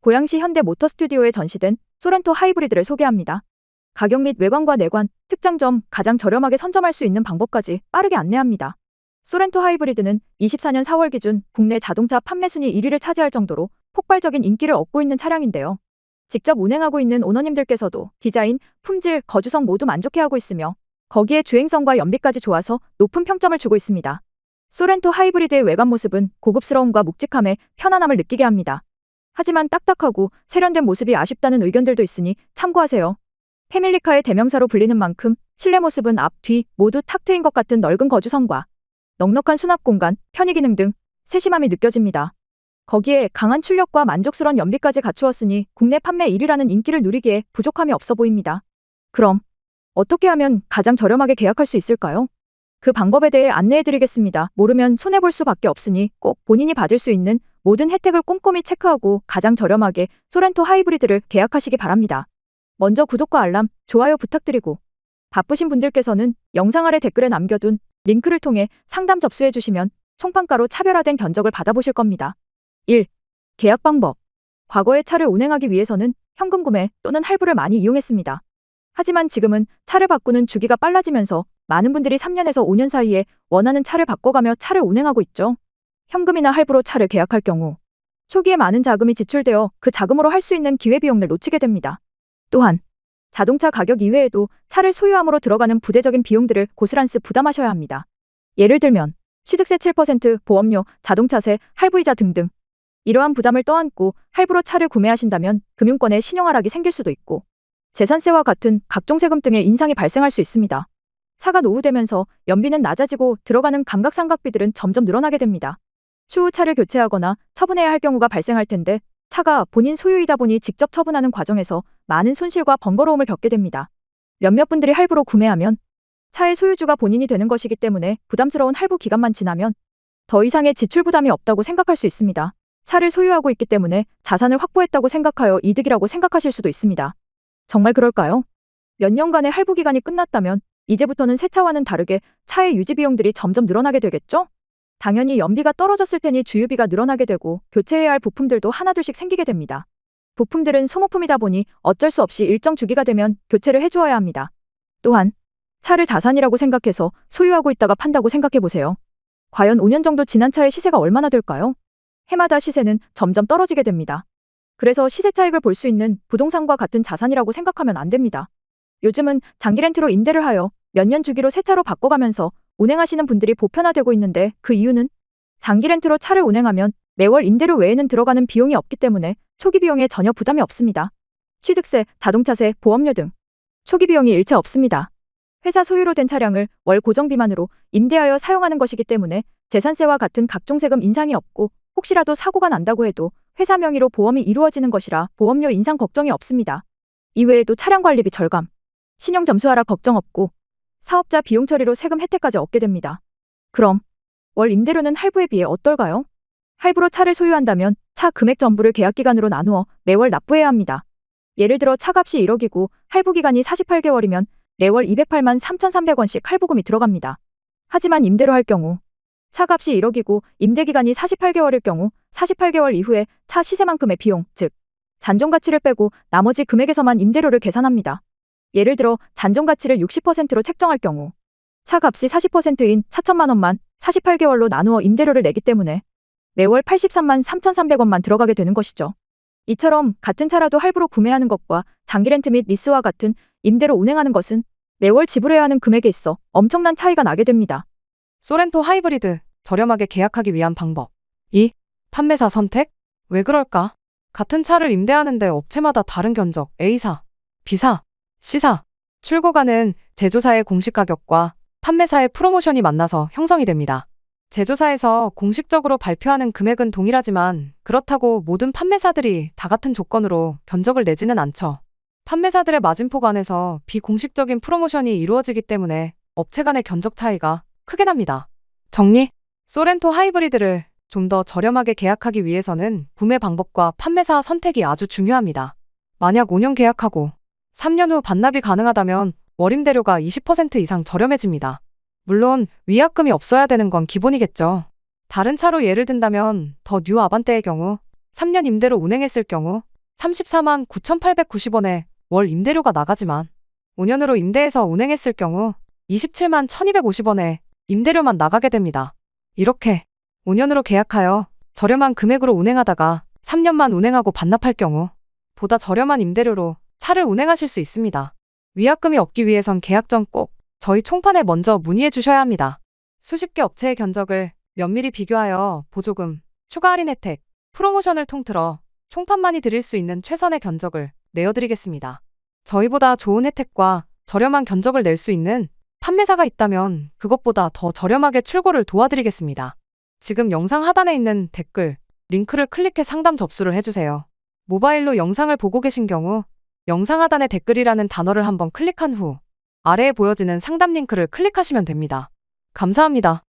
고양시 현대 모터 스튜디오에 전시된 소렌토 하이브리드를 소개합니다. 가격 및 외관과 내관, 특장점, 가장 저렴하게 선점할 수 있는 방법까지 빠르게 안내합니다. 소렌토 하이브리드는 24년 4월 기준 국내 자동차 판매 순위 1위를 차지할 정도로 폭발적인 인기를 얻고 있는 차량인데요. 직접 운행하고 있는 오너님들께서도 디자인, 품질, 거주성 모두 만족해하고 있으며 거기에 주행성과 연비까지 좋아서 높은 평점을 주고 있습니다. 소렌토 하이브리드의 외관 모습은 고급스러움과 묵직함에 편안함을 느끼게 합니다. 하지만 딱딱하고 세련된 모습이 아쉽다는 의견들도 있으니 참고하세요. 패밀리카의 대명사로 불리는 만큼 실내 모습은 앞, 뒤 모두 탁 트인 것 같은 넓은 거주성과 넉넉한 수납 공간, 편의 기능 등 세심함이 느껴집니다. 거기에 강한 출력과 만족스러운 연비까지 갖추었으니 국내 판매 1위라는 인기를 누리기에 부족함이 없어 보입니다. 그럼 어떻게 하면 가장 저렴하게 계약할 수 있을까요? 그 방법에 대해 안내해 드리겠습니다. 모르면 손해볼 수밖에 없으니 꼭 본인이 받을 수 있는 모든 혜택을 꼼꼼히 체크하고 가장 저렴하게 소렌토 하이브리드를 계약하시기 바랍니다. 먼저 구독과 알람, 좋아요 부탁드리고 바쁘신 분들께서는 영상 아래 댓글에 남겨둔 링크를 통해 상담 접수해 주시면 총판가로 차별화된 견적을 받아보실 겁니다. 1. 계약 방법. 과거에 차를 운행하기 위해서는 현금 구매 또는 할부를 많이 이용했습니다. 하지만 지금은 차를 바꾸는 주기가 빨라지면서 많은 분들이 3년에서 5년 사이에 원하는 차를 바꿔가며 차를 운행하고 있죠. 현금이나 할부로 차를 계약할 경우 초기에 많은 자금이 지출되어 그 자금으로 할 수 있는 기회비용을 놓치게 됩니다. 또한 자동차 가격 이외에도 차를 소유함으로 들어가는 부대적인 비용들을 고스란히 부담하셔야 합니다. 예를 들면 취득세 7%, 보험료, 자동차세, 할부이자 등등. 이러한 부담을 떠안고 할부로 차를 구매하신다면 금융권에 신용하락이 생길 수도 있고 재산세와 같은 각종 세금 등의 인상이 발생할 수 있습니다. 차가 노후되면서 연비는 낮아지고 들어가는 감각상각비들은 점점 늘어나게 됩니다. 추후 차를 교체하거나 처분해야 할 경우가 발생할 텐데 차가 본인 소유이다 보니 직접 처분하는 과정에서 많은 손실과 번거로움을 겪게 됩니다. 몇몇 분들이 할부로 구매하면 차의 소유주가 본인이 되는 것이기 때문에 부담스러운 할부 기간만 지나면 더 이상의 지출 부담이 없다고 생각할 수 있습니다. 차를 소유하고 있기 때문에 자산을 확보했다고 생각하여 이득이라고 생각하실 수도 있습니다. 정말 그럴까요? 몇 년간의 할부 기간이 끝났다면 이제부터는 새 차와는 다르게 차의 유지 비용들이 점점 늘어나게 되겠죠? 당연히 연비가 떨어졌을 테니 주유비가 늘어나게 되고 교체해야 할 부품들도 하나둘씩 생기게 됩니다. 부품들은 소모품이다 보니 어쩔 수 없이 일정 주기가 되면 교체를 해주어야 합니다. 또한 차를 자산이라고 생각해서 소유하고 있다가 판다고 생각해 보세요. 과연 5년 정도 지난 차의 시세가 얼마나 될까요? 해마다 시세는 점점 떨어지게 됩니다. 그래서 시세 차익을 볼 수 있는 부동산과 같은 자산이라고 생각하면 안 됩니다. 요즘은 장기 렌트로 임대를 하여 몇 년 주기로 새 차로 바꿔가면서 운행하시는 분들이 보편화되고 있는데 그 이유는 장기 렌트로 차를 운행하면 매월 임대료 외에는 들어가는 비용이 없기 때문에 초기 비용에 전혀 부담이 없습니다. 취득세, 자동차세, 보험료 등 초기 비용이 일체 없습니다. 회사 소유로 된 차량을 월 고정 비만으로 임대하여 사용하는 것이기 때문에 재산세와 같은 각종 세금 인상이 없고 혹시라도 사고가 난다고 해도 회사 명의로 보험이 이루어지는 것이라 보험료 인상 걱정이 없습니다. 이외에도 차량 관리비 절감, 신용 점수 하락 걱정 없고 사업자 비용 처리로 세금 혜택까지 얻게 됩니다. 그럼 월 임대료는 할부에 비해 어떨까요? 할부로 차를 소유한다면 차 금액 전부를 계약 기간으로 나누어 매월 납부해야 합니다. 예를 들어 차값이 1억이고 할부 기간이 48개월이면 매월 208만 3,300원씩 할부금이 들어갑니다. 하지만 임대로 할 경우 차값이 1억이고 임대 기간이 48개월일 경우 48개월 이후에 차 시세만큼의 비용, 즉 잔존 가치를 빼고 나머지 금액에서만 임대료를 계산합니다. 예를 들어 잔존 가치를 60%로 책정할 경우 차 값이 40%인 4천만 원만 48개월로 나누어 임대료를 내기 때문에 매월 83만 3,300원만 들어가게 되는 것이죠. 이처럼 같은 차라도 할부로 구매하는 것과 장기 렌트 및 리스와 같은 임대로 운행하는 것은 매월 지불해야 하는 금액에 있어 엄청난 차이가 나게 됩니다. 소렌토 하이브리드 저렴하게 계약하기 위한 방법. 2. 판매사 선택? 왜 그럴까? 같은 차를 임대하는데 업체마다 다른 견적 A사, B사, C사, 출고가는 제조사의 공식 가격과 판매사의 프로모션이 만나서 형성이 됩니다. 제조사에서 공식적으로 발표하는 금액은 동일하지만 그렇다고 모든 판매사들이 다 같은 조건으로 견적을 내지는 않죠. 판매사들의 마진폭 안에서 비공식적인 프로모션이 이루어지기 때문에 업체 간의 견적 차이가 크게 납니다. 정리. 소렌토 하이브리드를 좀 더 저렴하게 계약하기 위해서는 구매 방법과 판매사 선택이 아주 중요합니다. 만약 5년 계약하고 3년 후 반납이 가능하다면 월임대료가 20% 이상 저렴해집니다. 물론 위약금이 없어야 되는 건 기본이겠죠. 다른 차로 예를 든다면 더 뉴 아반떼의 경우 3년 임대로 운행했을 경우 34만 9,890원에 월 임대료가 나가지만 5년으로 임대해서 운행했을 경우 27만 1,250원에 임대료만 나가게 됩니다. 이렇게 5년으로 계약하여 저렴한 금액으로 운행하다가 3년만 운행하고 반납할 경우 보다 저렴한 임대료로 차를 운행하실 수 있습니다. 위약금이 없기 위해선 계약 전 꼭 저희 총판에 먼저 문의해 주셔야 합니다. 수십 개 업체의 견적을 면밀히 비교하여 보조금, 추가 할인 혜택, 프로모션을 통틀어 총판만이 드릴 수 있는 최선의 견적을 내어드리겠습니다. 저희보다 좋은 혜택과 저렴한 견적을 낼 수 있는 판매사가 있다면 그것보다 더 저렴하게 출고를 도와드리겠습니다. 지금 영상 하단에 있는 댓글, 링크를 클릭해 상담 접수를 해주세요. 모바일로 영상을 보고 계신 경우 영상 하단에 댓글이라는 단어를 한번 클릭한 후 아래에 보여지는 상담 링크를 클릭하시면 됩니다. 감사합니다.